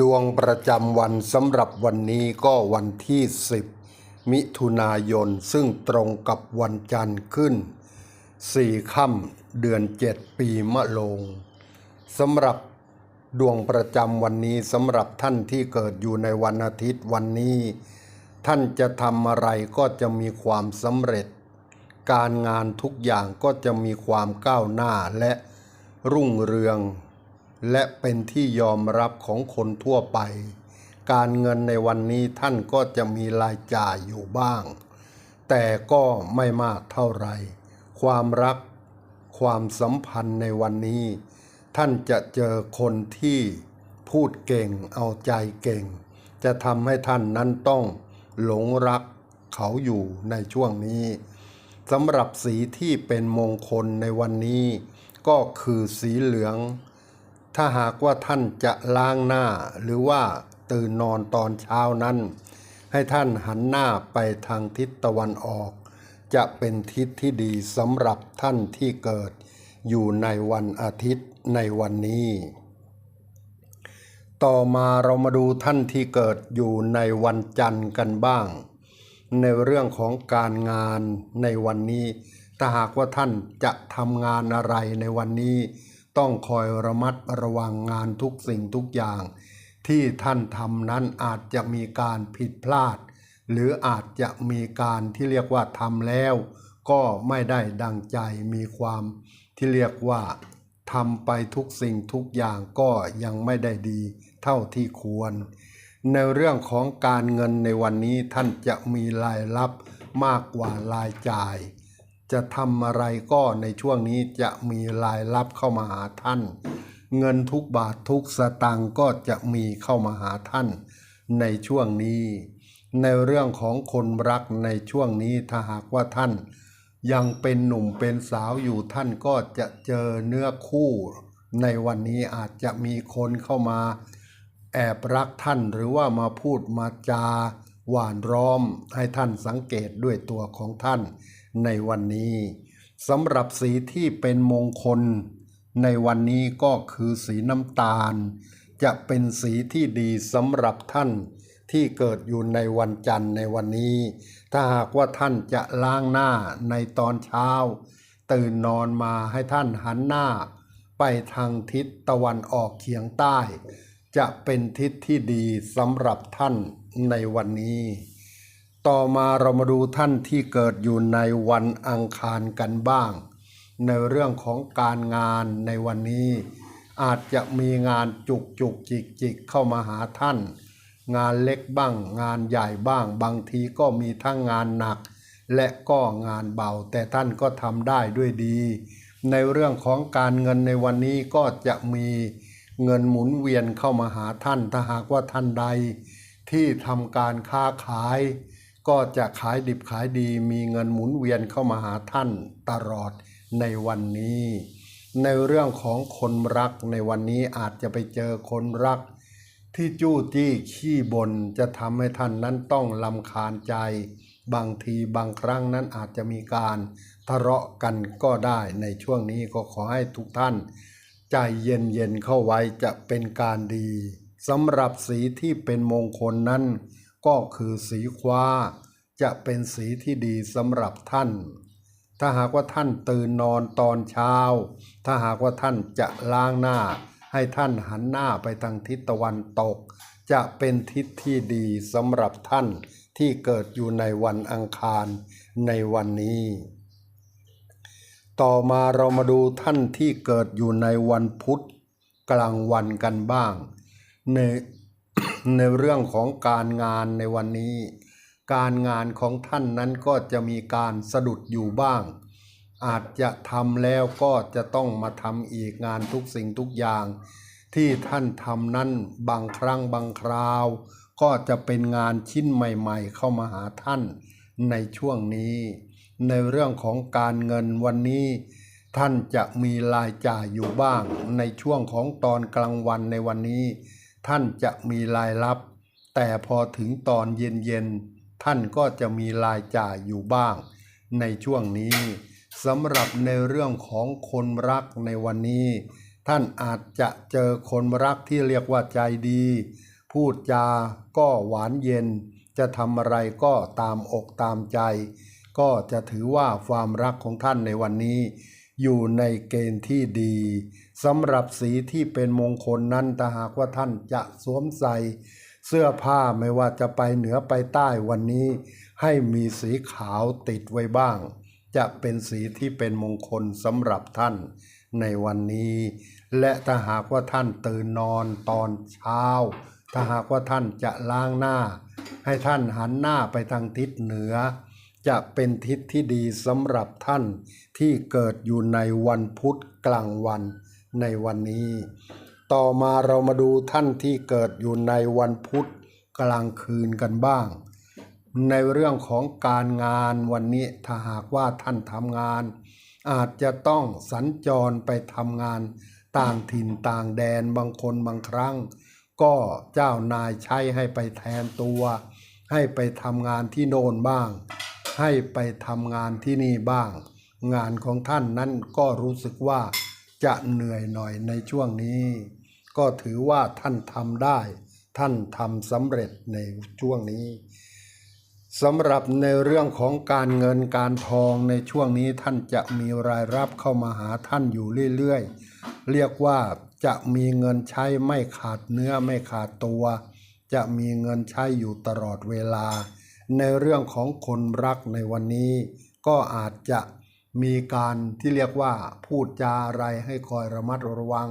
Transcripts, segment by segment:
ดวงประจำวันสำหรับวันนี้ก็วันที่ 10 มิถุนายน ซึ่งตรงกับวันจันทร์ขึ้น 4 ค่ำเดือน 7 ปีมะโรงสำหรับดวงประจำวันนี้สำหรับท่านที่เกิดอยู่ในวันอาทิตย์วันนี้ ท่านจะทำอะไรก็จะมีความสำเร็จ การงานทุกอย่างก็จะมีความก้าวหน้าและรุ่งเรือง และเป็นที่ยอมรับของคนทั่วไป การเงินในวันนี้ท่านก็จะมีรายจ่ายอยู่บ้าง แต่ก็ไม่มากเท่าไหร่ ความรัก ความสัมพันธ์ในวันนี้ ท่านจะเจอคนที่พูดเก่งเอาใจเก่ง จะทำให้ท่านนั้นต้องหลงรักเขาอยู่ในช่วงนี้สำหรับสีที่เป็นมงคลในวันนี้ ก็คือสีเหลือง ถ้าหากว่าท่านจะล้างหน้า หรือว่าตื่นนอนตอนเช้านั้น ให้ท่านหันหน้าไปทางทิศตะวันออก จะเป็นทิศที่ดีสำหรับท่านที่เกิด อยู่ในวันอาทิตย์ในวันนี้ ต่อมาเรามาดูท่านที่เกิดอยู่ในวันจันทร์กันบ้าง ในเรื่องของการงานในวันนี้ ถ้าหากว่าท่านจะทำงานอะไรในวันนี้ ต้องคอยระมัดระวังงานทุกสิ่งทุกอย่าง ที่ท่านทำนั้นอาจจะมีการผิดพลาด หรืออาจจะมีการที่เรียกว่าทำแล้ว ก็ไม่ได้ดังใจมีความที่เรียกว่าทำไปทุกสิ่งทุกอย่างก็ยังไม่ได้ดีเท่าที่ควร ในเรื่องของการเงินในวันนี้ท่านจะมีรายรับมากกว่ารายจ่าย จะทำอะไรก็ในช่วงนี้จะมีรายรับเข้ามาหาท่าน เงินทุกบาททุกสตางค์ก็จะมีเข้ามาหาท่าน ในช่วงนี้ ในเรื่องของคนรักในช่วงนี้ถ้าหากว่าท่าน ยังเป็นหนุ่มเป็นสาวอยู่ท่านก็จะเจอเนื้อคู่ ในวันนี้อาจจะมีคนเข้ามา แอบรักท่านหรือว่ามาพูดมาจาหวานร้อมให้ท่านสังเกตด้วยตัวของท่าน ในวันนี้สำหรับสีที่เป็นมงคล ในวันนี้ก็คือสีน้ำตาล จะเป็นสีที่ดีสำหรับท่านที่เกิดอยู่ในวันจันทร์ในวันนี้ ถ้าหากว่าท่านจะล้างหน้าในตอนเช้า ตื่นนอนมาให้ท่านหันหน้า ไปทางทิศตะวันออกเฉียงใต้ จะเป็นทิศที่ดีสำหรับท่านในวันนี้ ต่อมาเรามาดูท่านที่เกิดอยู่ในวันอังคารกันบ้าง ในเรื่องของการงานในวันนี้ อาจจะมีงานจุกจุกจิกจิกเข้ามาหาท่าน งานเล็กบ้าง งานใหญ่บ้าง บางทีก็มีทั้งงานหนัก และก็งานเบา แต่ท่านก็ทำได้ด้วยดี ในเรื่องของการเงินในวันนี้ก็จะมีเงินหมุนเวียนเข้ามาหาท่านถ้าหากว่าท่านใด ที่ทำการค้าขาย ก็จะขายดิบขายดีมีเงินหมุนเวียนเข้ามาหาท่านตลอดในวันนี้ ในเรื่องของคนรักในวันนี้อาจจะไปเจอคนรัก ที่จู้จี้ขี้บนจะทำให้ท่านนั้นต้องลำคาญใจ บางทีบางครั้งนั้นอาจจะมีการทะเลาะกันก็ได้ในช่วงนี้ก็ขอให้ทุกท่าน ใจเย็นๆเข้าไว้จะเป็นการดีสำหรับสีที่เป็นมงคลนั้น ก็คือสีฟ้า จะเป็นสีที่ดีสำหรับท่าน ถ้าหากว่าท่านตื่นนอนตอนเช้า ถ้าหากว่าท่านจะล้างหน้า ให้ท่านหันหน้าไปทางทิศตะวันตก จะเป็นทิศที่ดีสำหรับท่านที่เกิดอยู่ในวันอังคารในวันนี้ ต่อมาเรามาดูท่านที่เกิดอยู่ในวันพุธกลางวันกันบ้างใน ในเรื่องของการงานในวันนี้ การงานของท่านนั้นก็จะมีการสะดุดอยู่บ้าง อาจจะทำแล้วก็จะต้องมาทำอีกงานทุกสิ่งทุกอย่าง ที่ท่านทำนั้นบางครั้งบางคราว ก็จะเป็นงานชิ้นใหม่ๆ เข้ามาหาท่านในช่วงนี้ ในเรื่องของการเงินวันนี้ท่านจะมีรายจ่ายอยู่บ้างในช่วงของตอนกลางวันในวันนี้ ท่านจะมีรายรับ แต่พอถึงตอนเย็นๆ ท่านก็จะมีรายจ่ายอยู่บ้าง ในช่วงนี้สำหรับในเรื่องของคนรักในวันนี้ ท่านอาจจะเจอคนรักที่เรียกว่าใจดี พูดจาก็หวานเย็น จะทำอะไรก็ตามอกตามใจ ก็จะถือว่าความรักของท่านในวันนี้ อยู่ในเกณฑ์ที่ดีสำหรับสีที่เป็นมงคลนั้นถ้าหากว่าท่านจะสวมใส่เสื้อผ้าไม่ว่าจะไปเหนือไปใต้วันนี้ ให้มีสีขาวติดไว้บ้าง จะเป็นสีที่เป็นมงคลสำหรับท่านในวันนี้ และถ้าหากว่าท่านตื่นนอนตอนเช้า ถ้าหากว่าท่านจะล้างหน้า ให้ท่านหันหน้าไปทางทิศเหนือ จะเป็นทิศที่ดีสำหรับท่านที่เกิดอยู่ในวันพุธกลางวันในวันนี้ ต่อมาเรามาดูท่านที่เกิดอยู่ในวันพุธกลางคืนกันบ้าง ในเรื่องของการงานวันนี้ถ้าหากว่าท่านทำงาน อาจจะต้องสัญจรไปทำงานต่างถิ่นต่างแดนบางคนบางครั้ง ก็เจ้านายใช้ให้ไปแทนตัว ให้ไปทำงานที่โน่นบ้าง ให้ไปทำงานที่นี่บ้าง งานของท่านนั้นก็รู้สึกว่าจะเหนื่อยหน่อยในช่วงนี้ ก็ถือว่าท่านทำได้ ท่านทำสำเร็จในช่วงนี้สำหรับในเรื่องของการเงินการทองในช่วงนี้ท่านจะมีรายรับเข้ามาหาท่านอยู่เรื่อยๆ เรียกว่าจะมีเงินใช้ไม่ขาดเนื้อไม่ขาดตัว จะมีเงินใช้อยู่ตลอดเวลา ในเรื่องของคนรักในวันนี้ ก็อาจจะมีการที่เรียกว่าพูดจาอะไรให้คอยระมัดระวัง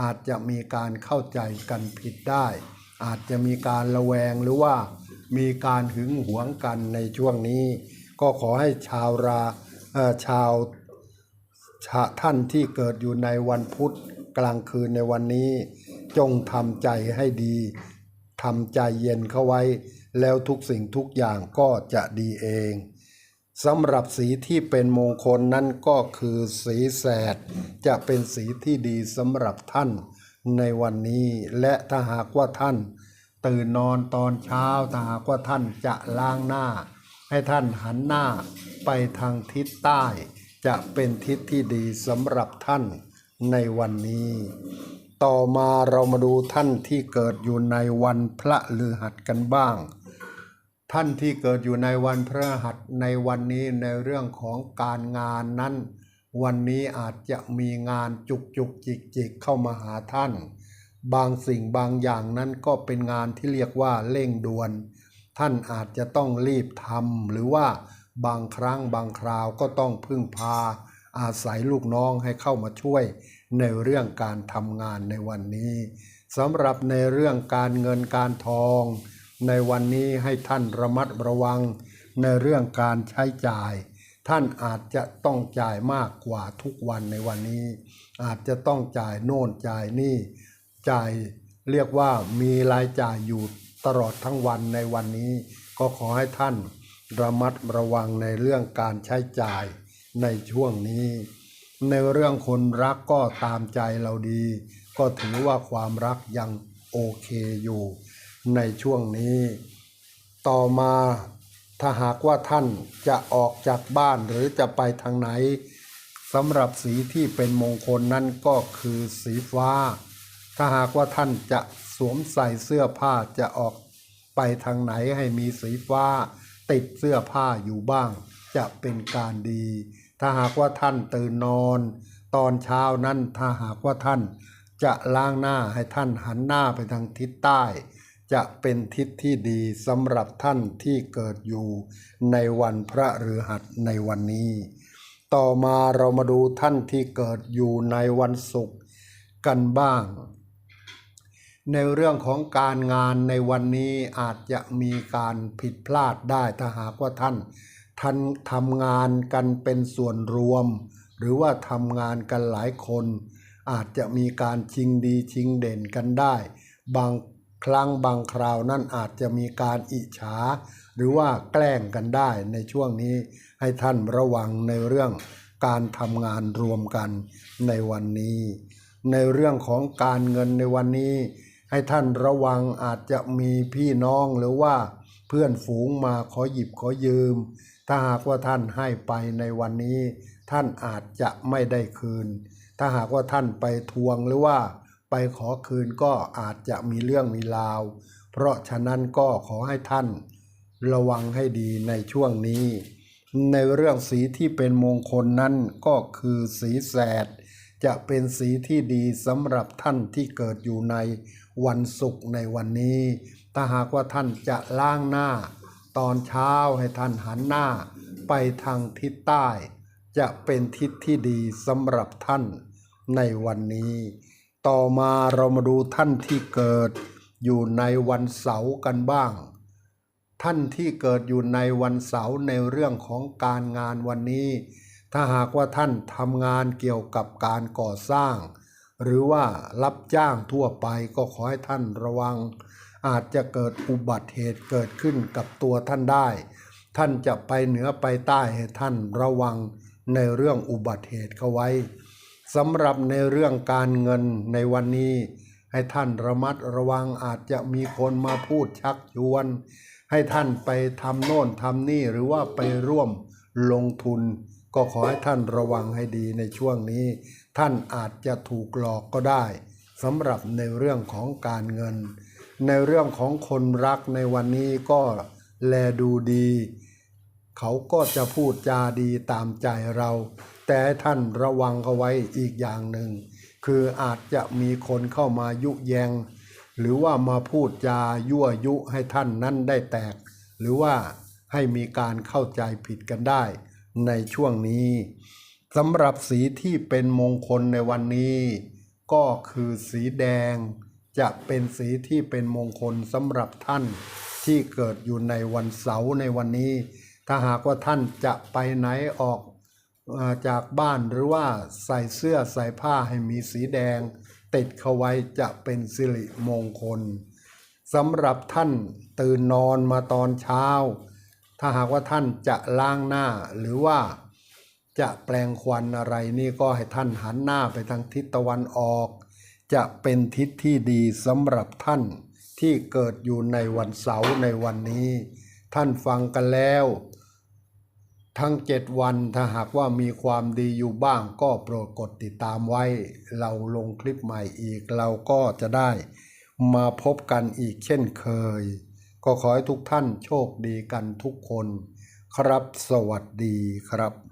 อาจจะมีการเข้าใจกันผิดได้ อาจจะมีการระแวงหรือว่ามีการหึงหวงกันในช่วงนี้ ก็ขอให้ชาวราชาวชาท่านที่เกิดอยู่ในวันพุธกลางคืนในวันนี้ จงทำใจให้ดีทำใจเย็นเข้าไว้ แล้วทุกสิ่งทุกอย่างก็จะดีเองสำหรับสีที่เป็นมงคลนั้นก็คือสีแสด จะเป็นสีที่ดีสำหรับท่านในวันนี้และถ้าหากว่าท่าน ตื่นนอนตอนเช้าถ้าหากว่าท่านจะล้างหน้า ให้ท่านหันหน้าไปทางทิศใต้ จะเป็นทิศที่ดีสำหรับท่านในวันนี้ ต่อมาเรามาดูท่านที่เกิดอยู่ในวันพระฤหัสกันบ้าง ท่านที่เกิดอยู่ในวันพระหัสในวันนี้ในเรื่องของการงานนั้น วันนี้อาจจะมีงานจุกจุกจิกจิกเข้ามาหาท่าน บางสิ่งบางอย่างนั้นก็เป็นงานที่เรียกว่าเร่งด่วน ท่านอาจจะต้องรีบทำหรือว่าบางครั้งบางคราวก็ต้องพึ่งพา อาศัยลูกน้องให้เข้ามาช่วยในเรื่องการทำงานในวันนี้สำหรับในเรื่องการเงินการทอง ในวันนี้ให้ท่านระมัดระวังในเรื่องการใช้จ่าย ท่านอาจจะต้องจ่ายมากกว่าทุกวันในวันนี้ อาจจะต้องจ่ายโน่นจ่ายนี่ จ่ายเรียกว่ามีรายจ่ายอยู่ตลอดทั้งวันในวันนี้ ก็ขอให้ท่านระมัดระวังในเรื่องการใช้จ่ายในช่วงนี้ ในเรื่องคนรักก็ตามใจเราดี ก็ถือว่าความรักยังโอเคอยู่ ในช่วงนี้ ต่อมาถ้าหากว่าท่านจะออกจากบ้านหรือจะไปทางไหนสำหรับสีที่เป็นมงคลนั่นก็คือสีฟ้า ถ้าหากว่าท่านจะสวมใส่เสื้อผ้าจะออกไปทางไหนให้มีสีฟ้า ติดเสื้อผ้าอยู่บ้าง จะเป็นการดี ถ้าหากว่าท่านตื่นนอน ตอนเช้านั้นถ้าหากว่าท่านจะล้างหน้าให้ท่านหันหน้าไปทางทิศใต้ จะเป็นทิศที่ดีสำหรับท่านที่เกิดอยู่ในวันพระฤหัสในวันนี้ ต่อมาเรามาดูท่านที่เกิดอยู่ในวันศุกร์กันบ้าง ในเรื่องของการงานในวันนี้อาจจะมีการผิดพลาดได้ถ้าหากว่าท่านท่านทำงานกันเป็นส่วนรวม หรือว่าทำงานกันหลายคน อาจจะมีการชิงดีชิงเด่นกันได้ บาง ครั้งบางคราวนั่นอาจจะมีการอิจฉา หรือว่าแกล้งกันได้ในช่วงนี้ให้ท่านระวังในเรื่องการทำงานรวมกันในวันนี้ ในเรื่องของการเงินในวันนี้ ให้ท่านระวังอาจจะมีพี่น้องหรือว่า เพื่อนฝูงมาขอหยิบขอยืม ถ้าหากว่าท่านให้ไปในวันนี้ ท่านอาจจะไม่ได้คืน ถ้าหากว่าท่านไปทวงหรือว่า ไปขอคืนก็อาจจะมีเรื่องมีราว เพราะฉะนั้นก็ขอให้ท่าน ระวังให้ดีในช่วงนี้ ในเรื่องสีที่เป็นมงคลนั้นก็คือสีแสด จะเป็นสีที่ดีสำหรับท่านที่เกิดอยู่ในวันศุกร์ในวันนี้ ถ้าหากว่าท่านจะล้างหน้า ตอนเช้าให้ท่านหันหน้า ไปทางทิศใต้ จะเป็นทิศที่ดีสำหรับท่านในวันนี้ ต่อมาเรามาดูท่านที่เกิดอยู่ในวันเสาร์กันบ้าง ท่านที่เกิดอยู่ในวันเสาร์ในเรื่องของการงานวันนี้ ถ้าหากว่าท่านทำงานเกี่ยวกับการก่อสร้าง หรือว่ารับจ้างทั่วไปก็ขอให้ท่านระวัง อาจจะเกิดอุบัติเหตุเกิดขึ้นกับตัวท่านได้ ท่านจะไปเหนือไปใต้ให้ท่านระวังในเรื่องอุบัติเหตุเข้าไว้ สำหรับในเรื่องการเงินในวันนี้ ให้ท่านระมัดระวังอาจจะมีคนมาพูดชักชวน ให้ท่านไปทำโน่นทำนี่หรือว่าไปร่วมลงทุน ก็ขอให้ท่านระวังให้ดีในช่วงนี้ ท่านอาจจะถูกหลอกก็ได้สำหรับในเรื่องของการเงิน ในเรื่องของคนรักในวันนี้ก็แลดูดี เขาก็จะพูดจาดีตามใจเรา แต่ท่านระวังเอาไว้อีกอย่างหนึ่ง คืออาจจะมีคนเข้ามายุแยง หรือว่ามาพูดจายั่วยุให้ท่านนั้นได้แตก หรือว่าให้มีการเข้าใจผิดกันได้ ในช่วงนี้สำหรับสีที่เป็นมงคลในวันนี้ ก็คือสีแดง จะเป็นสีที่เป็นมงคลสำหรับท่านที่เกิดอยู่ในวันเสาร์ในวันนี้ ถ้าหากว่าท่านจะไปไหนออก จากบ้านหรือว่าใส่เสื้อใส่ผ้าให้มีสีแดง ติดเข้าไว้จะเป็นสิริมงคลสำหรับท่านตื่นนอนมาตอนเช้า ถ้าหากว่าท่านจะล้างหน้าหรือว่าจะแปลงควันอะไรนี่ก็ให้ท่านหันหน้าไปทางทิศตะวันออก จะเป็นทิศที่ดีสำหรับท่านที่เกิดอยู่ในวันเสาร์ในวันนี้ ท่านฟังกันแล้ว ทั้งเจ็ดวันถ้าหากว่ามีความดีอยู่บ้างก็โปรดกดติดตามไว้ เราลงคลิปใหม่อีกเราก็จะได้มาพบกันอีกเช่นเคย ก็ขอให้ทุกท่านโชคดีกันทุกคน ครับสวัสดีครับ